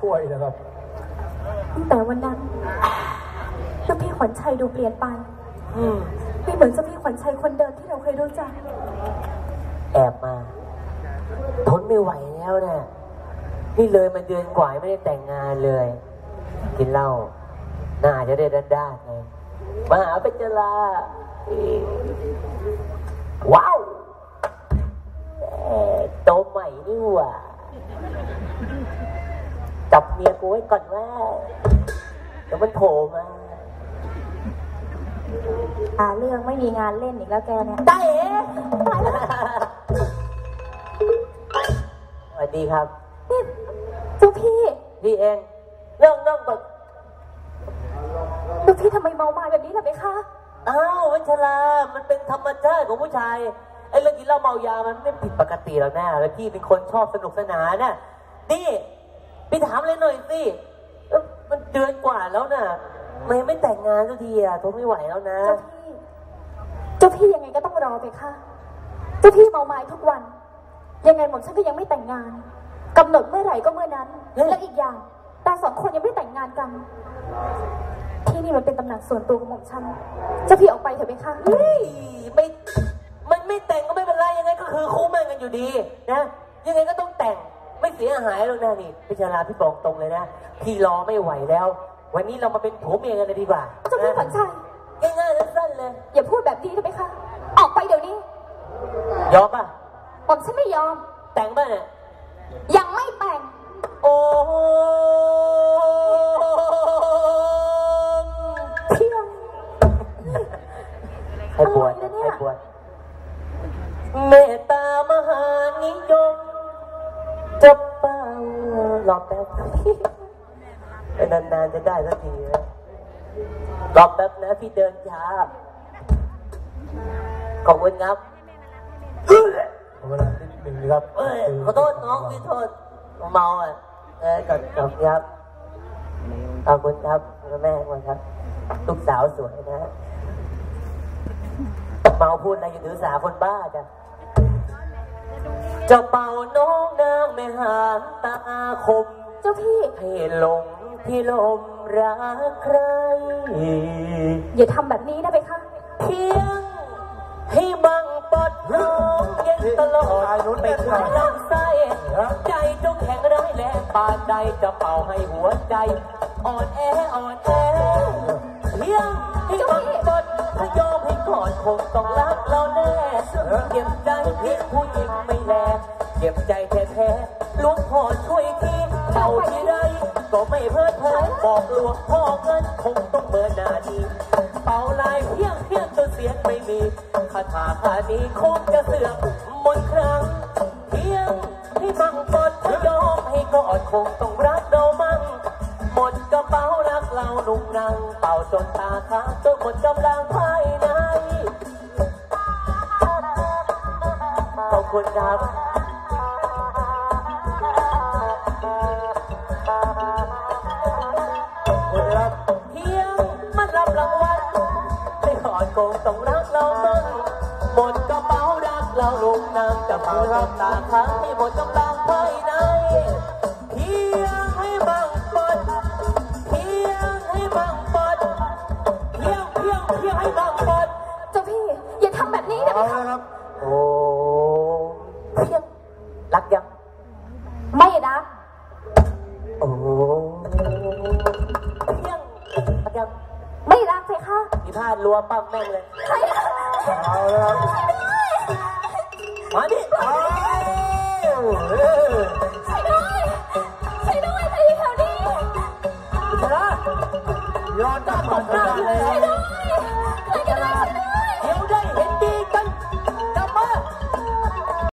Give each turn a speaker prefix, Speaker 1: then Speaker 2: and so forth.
Speaker 1: ช่วยนะครับ
Speaker 2: ตั้งแต่วันนั้นเจ้าพี่ขวัญชัยดูเปลี่ยนไป
Speaker 3: อืม
Speaker 2: ไม่เหมือนเจ้าพี่ขวัญชัยคนเดิมที่เราเคยรู้จัก
Speaker 3: แอบมา ทนไม่ไหวแล้วนะ นี่เลยมาเดือนกว่ายังไม่ได้แต่งงานเลย กินเหล้าหน้าจะได้ด้านๆไงมาหาเป็นจลาว้าวแหมโตใหม่นี่หว่าจับเมียกูไว้ก่อนว่าเดี๋ยวมันโผล่มา
Speaker 2: หาเรื่องไม่มีงานเล่นอีกแล้วแกเนี่ย
Speaker 3: ได้เอ๋สวัสดีครับ
Speaker 2: นี่เจ้าพี่
Speaker 3: พี่เองเรื่องเรื่องแบบ
Speaker 2: เจ้าพี่ทำไมเมามาแบบนี้ล่ะเบคะ
Speaker 3: อ้าววัชรามันเป็นธรรมชาติของผู้ชายไอ้เรื่องกินเหล้าเมายามันไม่ผิดปกติหรอกนะแล้วพี่เป็นคนชอบสนุกสนานน่ะนี่ พี่ถามเลยหน่อยสิเอ้ามันเดือนกว่าแล้วน่ะมันยังไม่แต่งงานสักทีอะทนไม่ไหวแล้วนะ
Speaker 2: เจ้าพี่ เจ้าพี่ยังไงก็ต้องรอเบคะเจ้าพี่เมาไม้ทุกวัน ยังไงหม่อมฉันก็ยังไม่แต่งงานกำหนดเมื่อไหร่ก็เมื่อนั้น
Speaker 3: เฮ้ย
Speaker 2: และอีกอย่างแต่สองคนยังไม่แต่งงานกัน ที่นี่มันเป็นตำแหน่งส่วนตัวของหม่อมฉัน เจ้าพี่ออกไปเถอะเบคะ
Speaker 3: เฮ้ยไม่ นะนี่พิจาราพี่บอกตรงเลยนะ พี่รอไม่ไหวแล้ว วันนี้เรามาเป็นผัวเมียกันเลยดีกว่า
Speaker 2: เจ้าพี่ขวัญชัย
Speaker 3: ง่ายๆสั้นๆเลย
Speaker 2: อย่าพูดแบบนี้ได้ไหมคะ ออกไปเดี๋ยวนี้
Speaker 3: ยอมป่ะ
Speaker 2: ผมฉันไม่ยอม
Speaker 3: แต่งป่ะเนี่ย
Speaker 2: ยังไม่แต่ง
Speaker 3: โอ้โห
Speaker 2: เที่ยง
Speaker 3: ให้บวช
Speaker 2: อะไรนะเนี่ย
Speaker 3: ให้บวชเมตตามหานิยมจะเป้า รอแป๊บนานๆจะได้สักทีนะรอแป๊บนะพี่เดินช้าขอบคุณครับ
Speaker 1: ขอเวลานิดหนึ่งนะครับ
Speaker 3: เอ้ยขอโทษน้องพี่โทษเมาอะเออก่อนขอบคุณครับขอบคุณครับคุณแม่ขอบคุณครับลูกสาวสวยนะเมาพูดอะไรอยู่ถือสาคนบ้าจ้ะ จะเป่าน้องนางไม่หางตาคม
Speaker 2: เจ้าพี่
Speaker 3: ให้หลงที่ลมรักใคร
Speaker 2: อย่าทำแบบนี้นะเบคะ
Speaker 3: เพียงให้บังปลดน้องเย็นตลอดไม่ถึงลำไส้ใจเจ้าแข็งร้ายแรงปานใดจะเป่าให้หัวใจ อ่อนแออ่อนแอเพียง ให้บังปลดถ้ายอมให้กอนคงต้องรักเราแน่เก็บใจเพียงผู้หญิงไม่แลเก็บใจแท้ๆหลวงพ่อช่วยทีเป่าที่ไรก็ไม่เพิดเพลินบอกหลวงพ่อเงินคงต้องเบินหน้าดีเป่าลายเพียงเพียงจนเสียงไม่มีคาถาคานี้คงจะเสื่อมมนครั้งเพียงที่บังปดถ้ายอมให้กอดคงต้อง รักเรานุ่งนังเป่าจนตาค้างจนหมดกำลังภายในขอบคุณครับ
Speaker 1: คุณครับ
Speaker 3: เพียงมันรับรางวัลให้กอดคงต้องรักเรามั่งหมดกระเป๋ารักเราลงน้ำจะเป่าจนตาค้างให้หมดกำลังภายใน
Speaker 2: อย่าทำแบบนี้นะเบ
Speaker 1: เอา
Speaker 2: คะ
Speaker 1: ละครับ
Speaker 3: โอ้เพียงรักยัง
Speaker 2: ไม่นะ
Speaker 3: โอ้เพียงรักยัง
Speaker 2: ไม่รักเบคะ
Speaker 3: มีพลาดรัวปั้มแม่งเลย
Speaker 2: ใครนะ
Speaker 1: เอาละครับ
Speaker 3: มาดิ
Speaker 1: เอาเออ
Speaker 2: ช่วยด้วยช่วยด้วยใครอยู่แถวนี้
Speaker 3: ชนะ
Speaker 1: ย้อนกลับมา
Speaker 3: ตบหน้า
Speaker 1: ได้
Speaker 3: เลย
Speaker 2: ช่วยด้วยใครก็ได้ช่วยด้วย